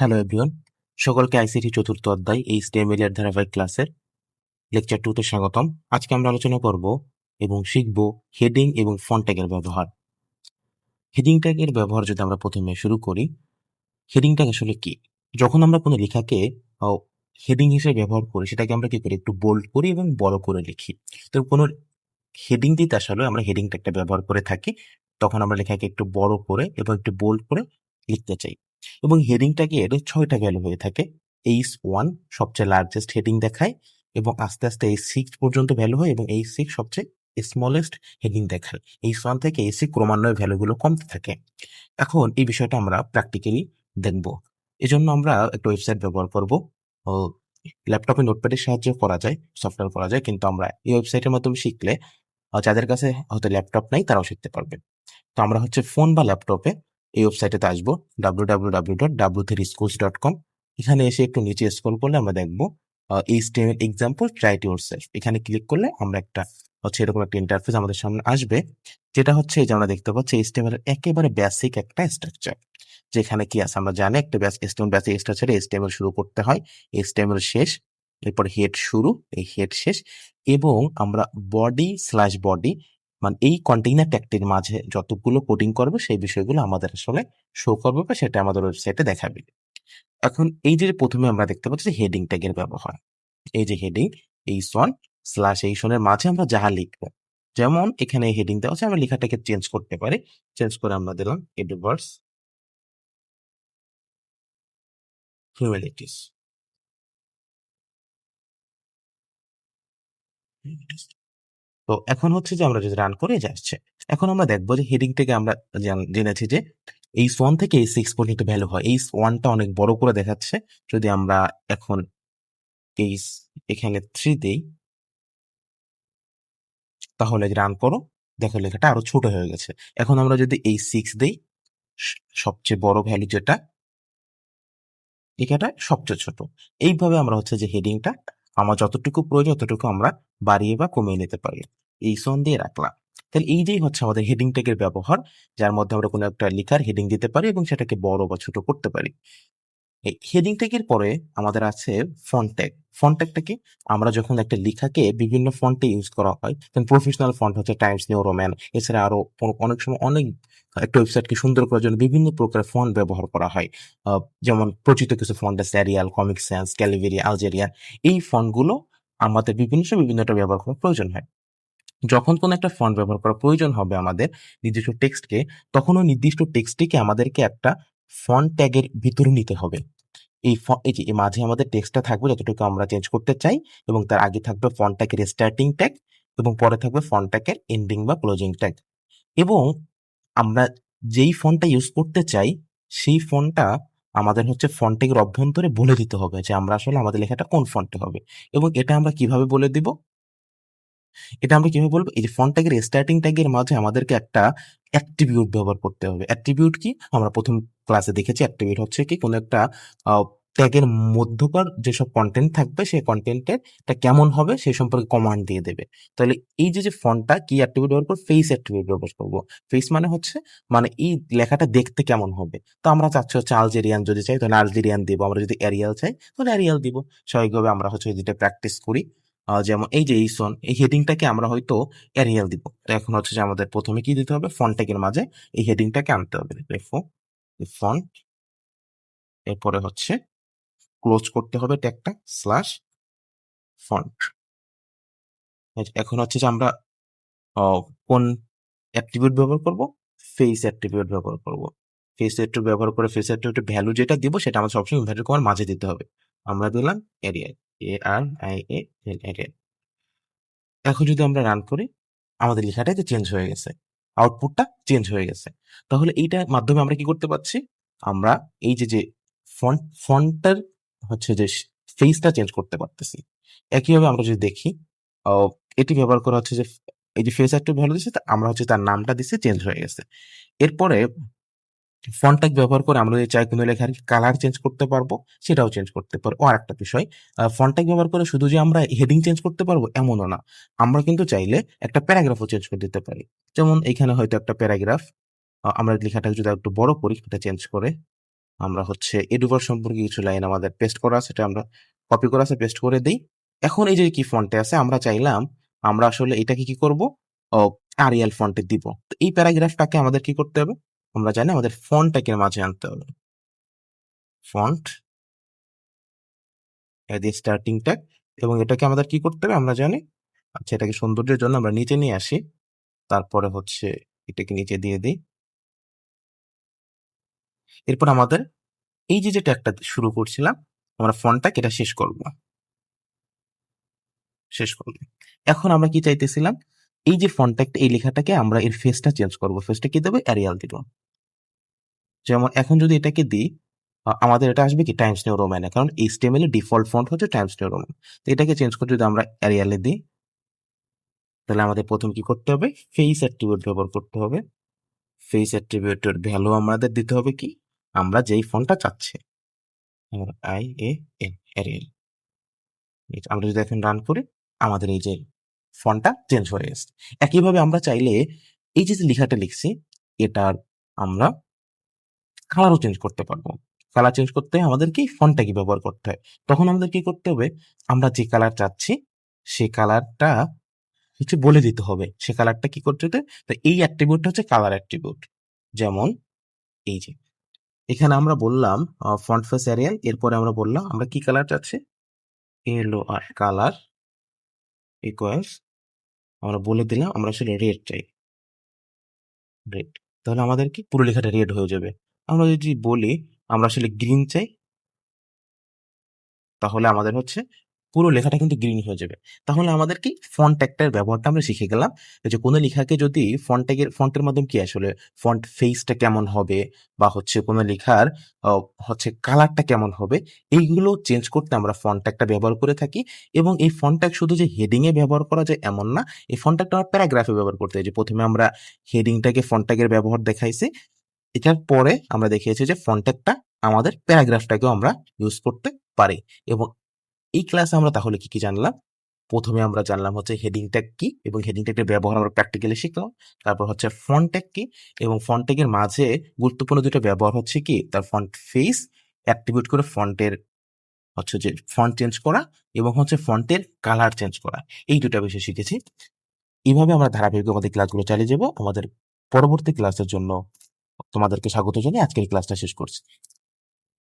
Hello everyone সকলকে ICT চতুর্থ অধ্যায় এই স্টেমিল এর ধারাবাহিক ক্লাসের লেকচার টুতে স্বাগতম। আজকে আমরা আলোচনা করব এবং শিখব হেডিং এবং ফন্ট ট্যাগের ব্যবহার। হেডিং ট্যাগের ব্যবহার যদি আমরা প্রথমে শুরু করি হেডিং ট্যাগ আসলে কি? যখন আমরা কোনো লেখাকে হেডিং হিসেবে ব্যবহার করি, সেটাকে আমরা কি করি? একটু বোল্ড করি এবং বড় করে লিখি। তো কোনো হেডিং দিতে আসলে আমরা হেডিং ট্যাগটা ব্যবহার করে থাকি। তখন আমরা লেখাকে একটু বড় করে এবং একটু বোল্ড করে লিখতে চাই। এবং হেডিংটাকে এর ছয়টা ভ্যালু হয়ে থাকে। এইচ ওয়ান সবচেয়ে লার্জেস্ট হেডিং দেখায় এবং আস্তে আস্তে এই সিক্স পর্যন্ত ভ্যালু হয় এবং এই সিক্স সবচেয়ে স্মলেস্ট হেডিং দেখায়। এই ওয়ান থেকে সিক্স ক্রমান্বয়ে ভ্যালুগুলো কমতে থাকে। এখন এই বিষয়টা আমরা প্র্যাকটিক্যালি দেখব। এজন্য আমরা একটা ওয়েবসাইট ব্যবহার করব। ল্যাপটপে নোটপ্যাডের সাহায্যে করা যায় সফটওয়্যার করা যায়, কিন্তু আমরা এই ওয়েবসাইটের মাধ্যমে শিখলে যাদের কাছে হয়তো ল্যাপটপ নাই, তারাও শিখতে পারবে। তো আমরা হচ্ছে ফোন বা ল্যাপটপে এই ওয়েবসাইটেতে আসব W W W dot W three schools dot com এখানে এসে একটু নিচে স্ক্রল করলে আমরা দেখব এই স্টেমের example try to yourself এখানে ক্লিক করলে আমরা একটা, হচ্ছে এরকম একটা ইন্টারফেস আমাদের সামনে আসবে, যেটা হচ্ছে এই যে আমরা দেখতে পাচ্ছি এই স্টেমের একেবারে বেসিক একটা স্ট্রাকচার যেখানে কি আছে, আমরা জানি একটা ব্যাস স্টেম বেসিক স্ট্রাকচারে স্টেমের শুরু করতে হয় এই স্টেমের শেষ, এরপর হেড শুরু, এই হেড শেষ, এবং আমরা বডি স্ল্যাশ বডি মানে এই কন্টেইনার ট্যাগটির মাঝে যতগুলো কোডিং করবে, সেই বিষয়গুলো আমাদের আসলে শো করবে বা সেটা আমাদের ওয়েবসাইটে দেখাবে। এখন এই যে প্রথমে আমরা দেখতে পাচ্ছি যে হেডিং ট্যাগের ব্যবহার। এই যে হেডিং এই সন স্ল্যাশ এই সনের মাঝে আমরা যাহা লিখব। যেমন এখানে হেডিং দেওয়া আছে, আমরা লেখাটাকে চেঞ্জ করতে পারি। চেঞ্জ করে আমরা দিলাম এডভার্স হিউম্যানিটিস তো এখন হচ্ছে যে আমরা যদি রান করে যে আসছে এখন আমরা দেখব যে হেডিং থেকে আমরা জেনেছি যে এই ওয়ান থেকে এই সিক্স পর্যন্ত ভ্যালু হয়। এই ওয়ানটা অনেক বড় করে দেখাচ্ছে। যদি আমরা এখন এই এখানে থ্রি দেই, তাহলে রান করো, দেখো লেখাটা আরও ছোট হয়ে গেছে। এখন আমরা যদি এই সিক্স দিই সবচেয়ে বড় ভ্যালু যেটা লেখাটা সবচেয়ে ছোট। এইভাবে আমরা হচ্ছে যে হেডিংটা আমার যতটুকু প্রয়োজন, ততটুকু আমরা বাড়িয়ে বা কমিয়ে নিতে পারি। এই সন দিয়ে রাখলাম। তাহলে এই যেই হচ্ছে আমাদের হেডিং ট্যাগের ব্যবহার, যার মধ্যে আমরা কোনো একটা লেখার হেডিং দিতে পারি এবং সেটাকে বড় বা ছোট করতে পারি। হেডিং ট্যাগের পরে আমাদের আছে ফন্ট ট্যাগ ফন্ট ট্যাগটা কি? আমরা যখন একটা লেখাকে বিভিন্ন ফন্টে ইউজ করা হয়, যেমন প্রফেশনাল ফন্ট হচ্ছে টাইমস নিউ রোম্যান এছাড়া আরও অনেক সময় অনেক একটা ওয়েবসাইটকে সুন্দর করার জন্য বিভিন্ন প্রকার ফন্ট ব্যবহার করা হয়। যেমন পরিচিত কিছু ফন্ট আছে Arial Comic Sans Calibri Algerian এই ফন্টগুলো আমাদের বিভিন্ন সময় বিভিন্নটা ব্যবহার করার প্রয়োজন হয়। যখন কোনো একটা ফন্ট ব্যবহার করা প্রয়োজন হবে আমাদের, নির্দিষ্ট টেক্সটকে তখন ওই নির্দিষ্ট টেক্সটটিকে আমাদেরকে একটা ফন্ট ট্যাগের ভিতরে নিতে হবে। এই এই যে মাঝে আমাদের টেক্সটটা থাকবে যতটুকু আমরা চেঞ্জ করতে চাই এবং তার আগে থাকবে ফন্ট ট্যাগের স্টার্টিং ট্যাগ এবং পরে থাকবে ফন্ট ট্যাগের এন্ডিং বা ক্লোজিং ট্যাগ এবং আমরা যেই ফন্টটা ইউজ করতে চাই সেই ফন্টটা আমাদের হচ্ছে ফন্ট ট্যাগের অভ্যন্তরে বলে দিতে হবে যে আমরা আসলে আমাদের লেখাটা কোন ফন্টে হবে এবং এটা আমরা কীভাবে বলে দিব? এটা আমরা কীভাবে বলব? এই যে ফন্ট ট্যাগের স্টার্টিং ট্যাগের মাঝে আমাদেরকে একটা অ্যাট্রিবিউট ব্যবহার করতে হবে। অ্যাট্রিবিউট কি? আমরা প্রথম ক্লাসে দেখেছি অ্যাট্রিবিউট হচ্ছে কি? কোনো একটা ট্যাগের মধ্যকার যেসব কন্টেন্ট থাকবে, সেই কন্টেন্টের টা কেমন হবে সেই সম্পর্কে কমান্ড দিয়ে দেবে। তাহলে এই যে যে ফন্টটা কি অ্যাট্রিবিউট ব্যবহার করব? ফেস অ্যাট্রিবিউট ব্যবহার করব। ফেস মানে হচ্ছে মানে এই লেখাটা দেখতে কেমন হবে? তো আমরা চাচ্ছি হচ্ছে আলজেরিয়ান যদি চাই, তাহলে আলজেরিয়ান দিব। আমরা যদি এরিয়াল চাই, তাহলে এরিয়াল দিব। স্বাভাবিকভাবে আমরা হচ্ছে যেটা প্র্যাকটিস করি। যেমন এই যে এই সন এই হেডিংটাকে আমরা হয়তো এরিয়াল দিব। তো এখন হচ্ছে যে আমাদের প্রথমে কি দিতে হবে? ফন্ট ট্যাগের মাঝে এই হেডিংটাকে আনতে হবে। ফন্ট এরপরে হচ্ছে ক্লোজ করতে হবে ট্যাগটা স্ল্যাশ ফন্ট এখন হচ্ছে যে আমরা কোন অ্যাট্রিবিউট ব্যবহার করব? ফেস অ্যাট্রিবিউট ব্যবহার করব। ফেস অ্যাট্রিবিউট ব্যবহার করে ফেস অ্যাট্রিবিউট ভ্যালু যেটা দিব, সেটা আমাদের সবসময় ইনভার্টেড কমার মাঝে দিতে হবে। আমরা দিলাম area A R I L এখন যদি আমরা রান করি, আমাদের লেখাটা যে চেঞ্জ হয়ে গেছে। আউটপুটটা চেঞ্জ হয়ে গেছে। তাহলে এইটার মাধ্যমে আমরা কি করতে পারছি? আমরা এই যে যে ফন্ট ফন্টটার হচ্ছে যে ফেসটা চেঞ্জ করতে পারতেছি। একইভাবে আমরা যদি দেখি এটি ব্যবহার করা হচ্ছে যে, এই যে ফেস একটু ভালো দিচ্ছে তা আমরা হচ্ছে তার নামটা দিচ্ছে চেঞ্জ হয়ে গেছে। এরপরে ফন্ট ট্যাগ ব্যবহার করে আমরা যদি চাই কোনো লেখার কালার চেঞ্জ করতে পারব, সেটাও চেঞ্জ করতে পারব। আর একটা বিষয় ফন্ট ট্যাগ ব্যবহার করে শুধু যে আমরা হেডিং চেঞ্জ করতে পারব, এমনও না। আমরা কিন্তু চাইলে একটা প্যারাগ্রাফও চেঞ্জ করে দিতে পারি। যেমন এখানে হয়তো একটা প্যারাগ্রাফ আমরা লেখাটা যদি একটু বড় করি, সেটা চেঞ্জ করে আমরা হচ্ছে এডুভার সম্পর্কে কিছু লাইন আমাদের পেস্ট করা সেটা আমরা কপি করা আছে পেস্ট করে দিই। এখন এই যে কি ফন্টে আছে, আমরা চাইলাম আমরা আসলে এটাকে কি করব আরিয়াল ফন্টে দিব। তো এই প্যারাগ্রাফটাকে আমাদের কি করতে হবে? আমরা জানি আমাদের ফন্টটাকে মাঝে আনতে হবে। ফন্ট দিয়ে স্টার্টিং ট্যাগ এবং এটাকে আমাদের কি করতে হবে আমরা জানি? আচ্ছা এটাকে সৌন্দর্যের জন্য আমরা নিচে নিয়ে আসি। তারপরে হচ্ছে এটাকে নিচে দিয়ে দিই। এরপর আমাদের এই যে যে ট্যাগটা শুরু করছিলাম, আমরা ফন্টটাকে এটা শেষ করব। শেষ করব। এখন আমরা কি চাইতেছিলাম? এই যে ফন্ট ট্যাগটা এই লেখাটাকে আমরা এর ফেসটা চেঞ্জ করব। ফেসটা কি দেবে? অ্যারিয়াল দিব। যেমন এখন যদি এটাকে দিই আমাদের এটা আসবে কি? টাইমস নিউ রোম্যানে কারণ এইচটিএমএল এর ডিফল্ট ফন্ট হচ্ছে টাইমস নিউ রোমান তো এটাকে চেঞ্জ করে যদি আমরা অ্যারিয়ালে দিই, তাহলে আমাদের প্রথম কি করতে হবে? ফেস অ্যাট্রিবিউট ব্যবহার করতে হবে। ফেস অ্যাট্রিবিউটের ভ্যালু আমাদের দিতে হবে কি? আমরা যেই ফন্টটা চাচ্ছি। আই এ এন অ্যারিয়াল আমরা যদি এখন রান করি, আমাদের এই যে ফন্টটা চেঞ্জ হয়ে গেছে। একইভাবে আমরা চাইলে এই যে লেখাটা লিখছি, এটার আমরা কালারও চেঞ্জ করতে পারব। কালার চেঞ্জ করতে আমাদের কি ফন্টটা কি ব্যবহার করতে হয়? তখন আমাদের কি করতে হবে? আমরা যে কালার চাচ্ছি সেই কালারটা হচ্ছে বলে দিতে হবে। সে কালারটা কি করতে হবে? তো এই অ্যাট্রিবিউটটা হচ্ছে কালার অ্যাট্রিবিউট যেমন এই যে, এখানে আমরা বললাম ফন্ট ফেস এরিয়াল এরপরে আমরা বললাম, আমরা কি কালার চাচ্ছি? এলো আর কালার ইকুয়ালস আমরা বলে দিলাম আমরা আসলে রেড চাই। রেড তাহলে আমাদের কি? পুরো লেখাটা রেড হয়ে যাবে। আমরা যদি বলি আমরা আসলে গ্রিন চাই, তাহলে আমাদের হচ্ছে পুরো লেখাটা কিন্তু গ্রিন হয়ে যাবে। তাহলে আমাদের কি ফন্ট ট্যাগটার ব্যবহারটা আমরা শিখে গেলাম যে কোনো লেখাকে যদি ফন্ট ট্যাগের ফন্টের মাধ্যমে কি আসলে? ফন্ট ফেসটা কেমন হবে? বা হচ্ছে কোনো লেখার হচ্ছে কালারটা কেমন হবে? এইগুলো চেঞ্জ করতে আমরা ফন্ট ট্যাগটা ব্যবহার করে থাকি এবং এই ফন্ট ট্যাগ শুধু যে হেডিংয়ে ব্যবহার করা যায় এমন না, এই ফন্ট ট্যাগটা আমরা প্যারাগ্রাফে ব্যবহার করতে হয় যে প্রথমে আমরা হেডিংটাকে ফন্ট ট্যাগের ব্যবহার দেখাইছি। এটার পরে আমরা দেখিয়েছি যে ফন্ট ট্যাগটা আমাদের প্যারাগ্রাফটাকেও আমরা ইউজ করতে পারি এবং এই ক্লাসে আমরা তাহলে কি কি জানলাম? প্রথমে আমরা জানলাম হচ্ছে হেডিং ট্যাগ কি? এবং হেডিং ট্যাগের ব্যবহার আমরা প্র্যাকটিক্যালি শিখলাম। তারপর হচ্ছে ফন্ট ট্যাগ কি? এবং ফন্ট ট্যাগের মাঝে গুরুত্বপূর্ণ দুটো ব্যবহার হচ্ছে কি? তার ফন্ট ফেস অ্যাক্টিভেট করে ফন্টের হচ্ছে যে ফন্ট চেঞ্জ করা এবং হচ্ছে ফন্টের কালার চেঞ্জ করা। এই দুটো বিষয় শিখেছি। এইভাবে আমরা ধারাবাহিক আমাদের ক্লাসগুলো চালিয়ে যাব। আমাদের পরবর্তী ক্লাসের জন্য তোমাদেরকে স্বাগত জানিয়ে আজকের ক্লাসটা শেষ করছি।